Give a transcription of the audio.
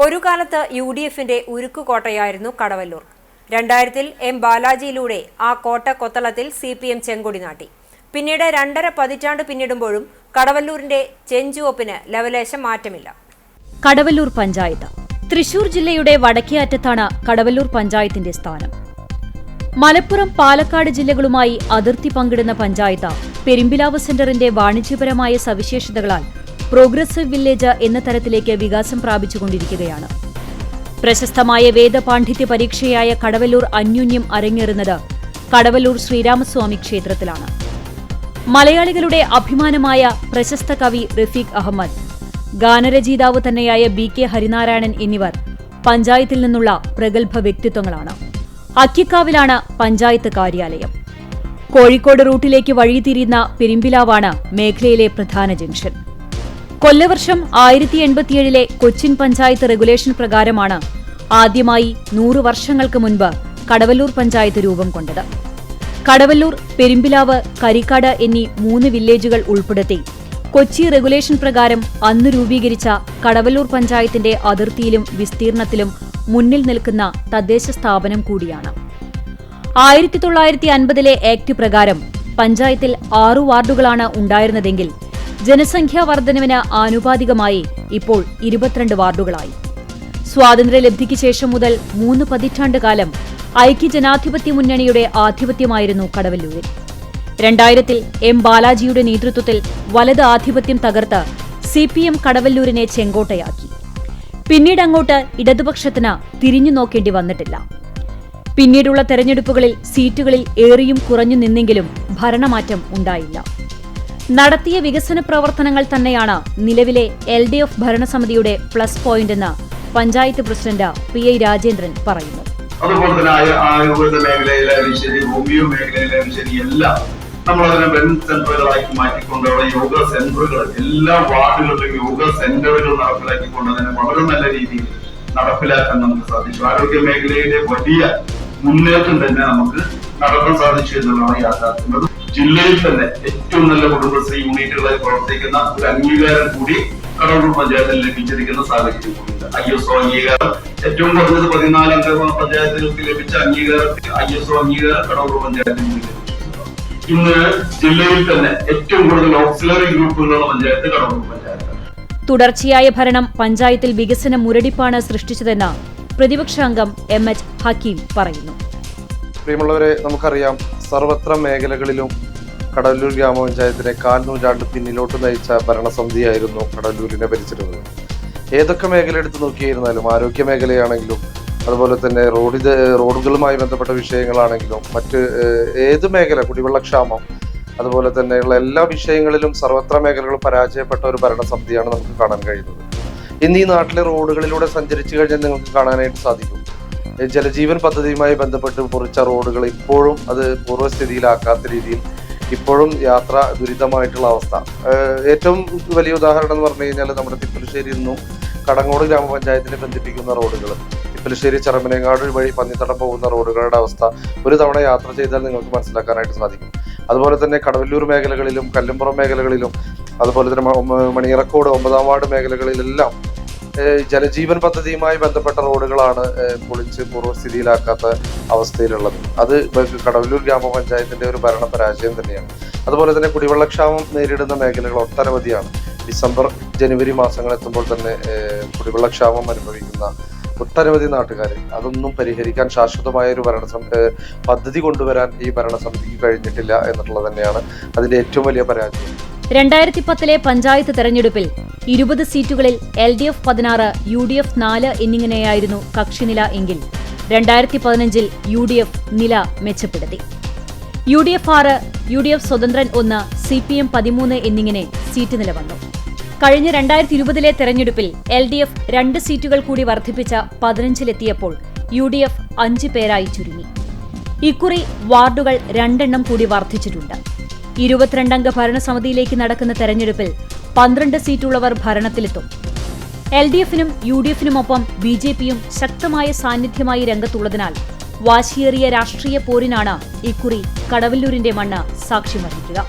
ഒരു കാലത്ത് U D എഫിന്റെ ഉരുക്കുകോട്ടയായിരുന്നു കടവല്ലൂർ. രണ്ടായിരത്തിൽ എം ബാലാജിയിലൂടെ ആ കോട്ട കൊത്തളത്തിൽ സി പി എം ചെങ്കൊടി നാട്ടി. പിന്നീട് രണ്ടര പതിറ്റാണ്ട് പിന്നിടുമ്പോഴും കടവല്ലൂരിന്റെ ചെഞ്ചുവപ്പിന് ലവലേശം മാറ്റമില്ല. കടവല്ലൂർ പഞ്ചായത്ത്. തൃശൂർ ജില്ലയുടെ വടക്കേ അറ്റത്താണ് കടവല്ലൂർ പഞ്ചായത്തിന്റെ സ്ഥാനം. മലപ്പുറം പാലക്കാട് ജില്ലകളുമായി അതിർത്തി പങ്കിടുന്ന പഞ്ചായത്ത് പെരുമ്പിലാവ് സെന്ററിന്റെ വാണിജ്യപരമായ സവിശേഷതകളാൽ പ്രോഗ്രസീവ് വില്ലേജ് എന്ന തരത്തിലേക്ക് വികാസം പ്രാപിച്ചുകൊണ്ടിരിക്കുകയാണ്. പ്രശസ്തമായ വേദപാണ്ഡിത്യ പരീക്ഷയായ കടവല്ലൂർ അന്യൂന്യം അരങ്ങേറുന്നത് കടവല്ലൂർ ശ്രീരാമസ്വാമി ക്ഷേത്രത്തിലാണ്. മലയാളികളുടെ അഭിമാനമായ പ്രശസ്ത കവി റഫീഖ് അഹമ്മദ് ഗാനരചയിതാവ് തന്നെയായ ബി കെ ഹരിനാരായണൻ എന്നിവർ പഞ്ചായത്തിൽ നിന്നുള്ള പ്രഗത്ഭ വ്യക്തിത്വങ്ങളാണ്. അക്കിക്കാവിലാണ് പഞ്ചായത്ത് കാര്യാലയം. കോഴിക്കോട് റൂട്ടിലേക്ക് വഴിതിരിയുന്ന പെരുമ്പിലാവാണ് മേഖലയിലെ പ്രധാന ജംഗ്ഷൻ. കൊല്ലവർഷം ആയിരത്തി എൺപത്തിയേഴിലെ കൊച്ചിൻ പഞ്ചായത്ത് റെഗുലേഷൻ പ്രകാരമാണ് ആദ്യമായി നൂറു വർഷങ്ങൾക്ക് മുൻപ് കടവല്ലൂർ പഞ്ചായത്ത് രൂപം കൊണ്ടത്. കടവല്ലൂർ പെരുമ്പിലാവ് കരിക്കാട് എന്നീ മൂന്ന് വില്ലേജുകൾ ഉൾപ്പെടുത്തി കൊച്ചി റെഗുലേഷൻ പ്രകാരം അന്ന് രൂപീകരിച്ച കടവല്ലൂർ പഞ്ചായത്തിന്റെ അതിർത്തിയിലും വിസ്തീർണത്തിലും മുന്നിൽ നിൽക്കുന്ന തദ്ദേശ സ്ഥാപനം കൂടിയാണ്. ആയിരത്തി തൊള്ളായിരത്തി അൻപതിലെ ആക്ട് പ്രകാരം പഞ്ചായത്തിൽ ആറു വാർഡുകളാണ് ഉണ്ടായിരുന്നതെങ്കിൽ ജനസംഖ്യാ വർധനവിന് ആനുപാതികമായി ഇപ്പോൾ ഇരുപത്തിരണ്ട് വാർഡുകളായി. സ്വാതന്ത്ര്യലബ്ധിക്ക് ശേഷം മുതൽ മൂന്ന് പതിറ്റാണ്ട് കാലം ഐക്യജനാധിപത്യ മുന്നണിയുടെ ആധിപത്യമായിരുന്നു കടവല്ലൂരിൽ. രണ്ടായിരത്തിൽ എം ബാലാജിയുടെ നേതൃത്വത്തിൽ വലത് ആധിപത്യം തകർത്ത് സി പി എം കടവല്ലൂരിനെ ചെങ്കോട്ടയാക്കി. പിന്നീട് അങ്ങോട്ട് ഇടതുപക്ഷത്തിന് തിരിഞ്ഞു നോക്കേണ്ടി വന്നിട്ടില്ല. പിന്നീടുള്ള തെരഞ്ഞെടുപ്പുകളിൽ സീറ്റുകളിൽ ഏറിയും കുറഞ്ഞു നിന്നെങ്കിലും ഭരണമാറ്റം ഉണ്ടായില്ല. നടത്തിയ വികസന പ്രവർത്തനങ്ങൾ തന്നെയാണ് നിലവിലെ എൽ ഡി എഫ് ഭരണസമിതിയുടെ പ്ലസ് പോയിന്റ് എന്ന് panchayat president P I Rajendran പറയുന്നു. അതുപോലെ തന്നെ ആയു- ആയുർവേദ മേഖലയിലായാലും ശരി ഹോമിയോ മേഖലയിലായാലും ശരി എല്ലാം നമ്മൾ അതിനെ വെൽനസ് സെന്ററുകളാക്കി മാറ്റിക്കൊണ്ട് അവിടെ യോഗ സെന്ററുകൾ എല്ലാ വാർഡുകളിലും യോഗ സെന്ററുകൾ നടപ്പിലാക്കിക്കൊണ്ട് അതിനെ വളരെ നല്ല രീതിയിൽ നടപ്പിലാക്കാൻ നമുക്ക് സാധിച്ചു. ആരോഗ്യ മേഖലയിലെ വലിയ മുന്നേറ്റം തന്നെ നമുക്ക് നടത്താൻ സാധിച്ചു എന്നുള്ളതാണ് യാഥാർത്ഥ്യം. ജില്ലയിൽ തന്നെ ഏറ്റവും നല്ല കുടുംബശ്രീ യൂണിറ്റുകളായി പ്രവർത്തിക്കുന്ന ഒരു അംഗീകാരം കൂടി കടവൂർ പഞ്ചായത്തിൽ ലഭിച്ചിരിക്കുന്ന സാഹചര്യം കൂടിയുണ്ട്. ഐ എസ് ഒ അംഗീകാരം. ഏറ്റവും കുറഞ്ഞത് പതിനാലംഗ പഞ്ചായത്തുകൾക്ക് ലഭിച്ച അംഗീകാരത്തിൽ ഐ എസ് ഒ അംഗീകാരം കടവൂർ പഞ്ചായത്തിൽ ഇന്ന് ജില്ലയിൽ തന്നെ ഏറ്റവും കൂടുതൽ ഓക്സിലറി ഗ്രൂപ്പുകളുള്ള പഞ്ചായത്ത് കടവൂർ പഞ്ചായത്ത് തുടർച്ചയായ ഭരണം പഞ്ചായത്തിൽ വികസന മുരടിപ്പാണ് സൃഷ്ടിച്ചതെന്ന് പ്രതിപക്ഷാംഗം എം എച്ച് ഹക്കീം പറയുന്നു. പ്രിയമുള്ളവരെ നമുക്കറിയാം സർവത്ര മേഖലകളിലും കടലൂർ ഗ്രാമപഞ്ചായത്തിനെ കാൽ നൂറ്റാണ്ട് പിന്നിലോട്ട് നയിച്ച ഭരണസമിതിയായിരുന്നു കടലൂരിനെ ഭരിച്ചിരുന്നത്. ഏതൊക്കെ മേഖല എടുത്തു നോക്കിയിരുന്നാലും ആരോഗ്യ മേഖലയാണെങ്കിലും അതുപോലെ തന്നെ റോഡിത് റോഡുകളുമായി ബന്ധപ്പെട്ട വിഷയങ്ങളാണെങ്കിലും മറ്റ് ഏത് മേഖല കുടിവെള്ളക്ഷാമം അതുപോലെ തന്നെയുള്ള എല്ലാ വിഷയങ്ങളിലും സർവത്ര മേഖലകളും പരാജയപ്പെട്ട ഒരു ഭരണസമിതിയാണ് നമുക്ക് കാണാൻ കഴിയുന്നത്. ഇന്ന് ഈ നാട്ടിലെ റോഡുകളിലൂടെ സഞ്ചരിച്ചു കഴിഞ്ഞാൽ നിങ്ങൾക്ക് കാണാനായിട്ട് സാധിക്കും. ജലജീവൻ പദ്ധതിയുമായി ബന്ധപ്പെട്ട് കുറിച്ച റോഡുകൾ ഇപ്പോഴും അത് പൂർവസ്ഥിതിയിലാക്കാത്ത രീതിയിൽ ഇപ്പോഴും യാത്ര ദുരിതമായിട്ടുള്ള അവസ്ഥ. ഏറ്റവും വലിയ ഉദാഹരണം എന്ന് പറഞ്ഞു കഴിഞ്ഞാൽ നമ്മുടെ തിപ്പലശ്ശേരിയിൽ നിന്നും കടങ്ങോട് ഗ്രാമപഞ്ചായത്തിനെ ബന്ധിപ്പിക്കുന്ന റോഡുകൾ തിപ്പലശ്ശേരി ചെറമനങ്ങാട് വഴി പന്നിത്തടം പോകുന്ന റോഡുകളുടെ അവസ്ഥ ഒരു തവണ യാത്ര ചെയ്താൽ നിങ്ങൾക്ക് മനസ്സിലാക്കാനായിട്ട് സാധിക്കും. അതുപോലെ തന്നെ കടവല്ലൂർ മേഖലകളിലും കല്ലുംപുറം മേഖലകളിലും അതുപോലെ തന്നെ മണിയറക്കോട് ഒമ്പതാം വാർഡ് മേഖലകളിലെല്ലാം ജലജീവൻ പദ്ധതിയുമായി ബന്ധപ്പെട്ട റോഡുകളാണ് പൊളിച്ച് പൂർവസ്ഥിതിയിലാക്കാത്ത അവസ്ഥയിലുള്ളത്. അത് കടവല്ലൂർ ഗ്രാമപഞ്ചായത്തിന്റെ ഒരു ഭരണ പരാജയം തന്നെയാണ്. അതുപോലെ തന്നെ കുടിവെള്ളക്ഷാമം നേരിടുന്ന മേഖലകൾ ഒട്ടനവധിയാണ്. ഡിസംബർ ജനുവരി മാസങ്ങൾ എത്തുമ്പോൾ തന്നെ കുടിവെള്ളക്ഷാമം അനുഭവിക്കുന്ന ഒട്ടനവധി നാട്ടുകാരെ അതൊന്നും പരിഹരിക്കാൻ ശാശ്വതമായ ഒരു ഭരണ പദ്ധതി കൊണ്ടുവരാൻ ഈ ഭരണസമിതിക്ക് കഴിഞ്ഞിട്ടില്ല എന്നുള്ളത് തന്നെയാണ് അതിന്റെ ഏറ്റവും വലിയ പരാജയം. രണ്ടായിരത്തി പത്തിലെ പഞ്ചായത്ത് തെരഞ്ഞെടുപ്പിൽ ഇരുപത് സീറ്റുകളിൽ എൽ ഡി എഫ് പതിനാറ് യു ഡി എഫ് നാല് എന്നിങ്ങനെയായിരുന്നു കക്ഷിനില എങ്കിൽ രണ്ടായിരത്തി പതിനഞ്ചിൽ യു ഡി എഫ് നില മെച്ചപ്പെടുത്തി. യു ഡി എഫ് ആറ് യു ഡി എഫ് സ്വതന്ത്രൻ ഒന്ന് സി പി എം പതിമൂന്ന് എന്നിങ്ങനെ സീറ്റ് നില വന്നു. കഴിഞ്ഞ രണ്ടായിരത്തി ഇരുപതിലെ തെരഞ്ഞെടുപ്പിൽ എൽ ഡി എഫ് രണ്ട് സീറ്റുകൾ കൂടി വർദ്ധിപ്പിച്ച പതിനഞ്ചിലെത്തിയപ്പോൾ യു ഡി എഫ് അഞ്ച് പേരായി ചുരുങ്ങി. ഇക്കുറി വാർഡുകൾ രണ്ടെണ്ണം കൂടി വർദ്ധിച്ചിട്ടുണ്ട്. ഇരുപത്തിരണ്ടംഗ ഭരണസമിതിയിലേക്ക് നടക്കുന്ന തെരഞ്ഞെടുപ്പിൽ പന്ത്രണ്ട് സീറ്റുള്ളവർ ഭരണത്തിലെത്തും. എൽ ഡി എഫിനും യു ഡി എഫിനുമൊപ്പം ബി ജെ പിയും ശക്തമായ സാന്നിധ്യമായി രംഗത്തുള്ളതിനാൽ വാശിയേറിയ രാഷ്ട്രീയ പോരിനാണ് ഇക്കുറി കടവല്ലൂരിന്റെ മണ്ണ് സാക്ഷ്യം വഹിക്കുക.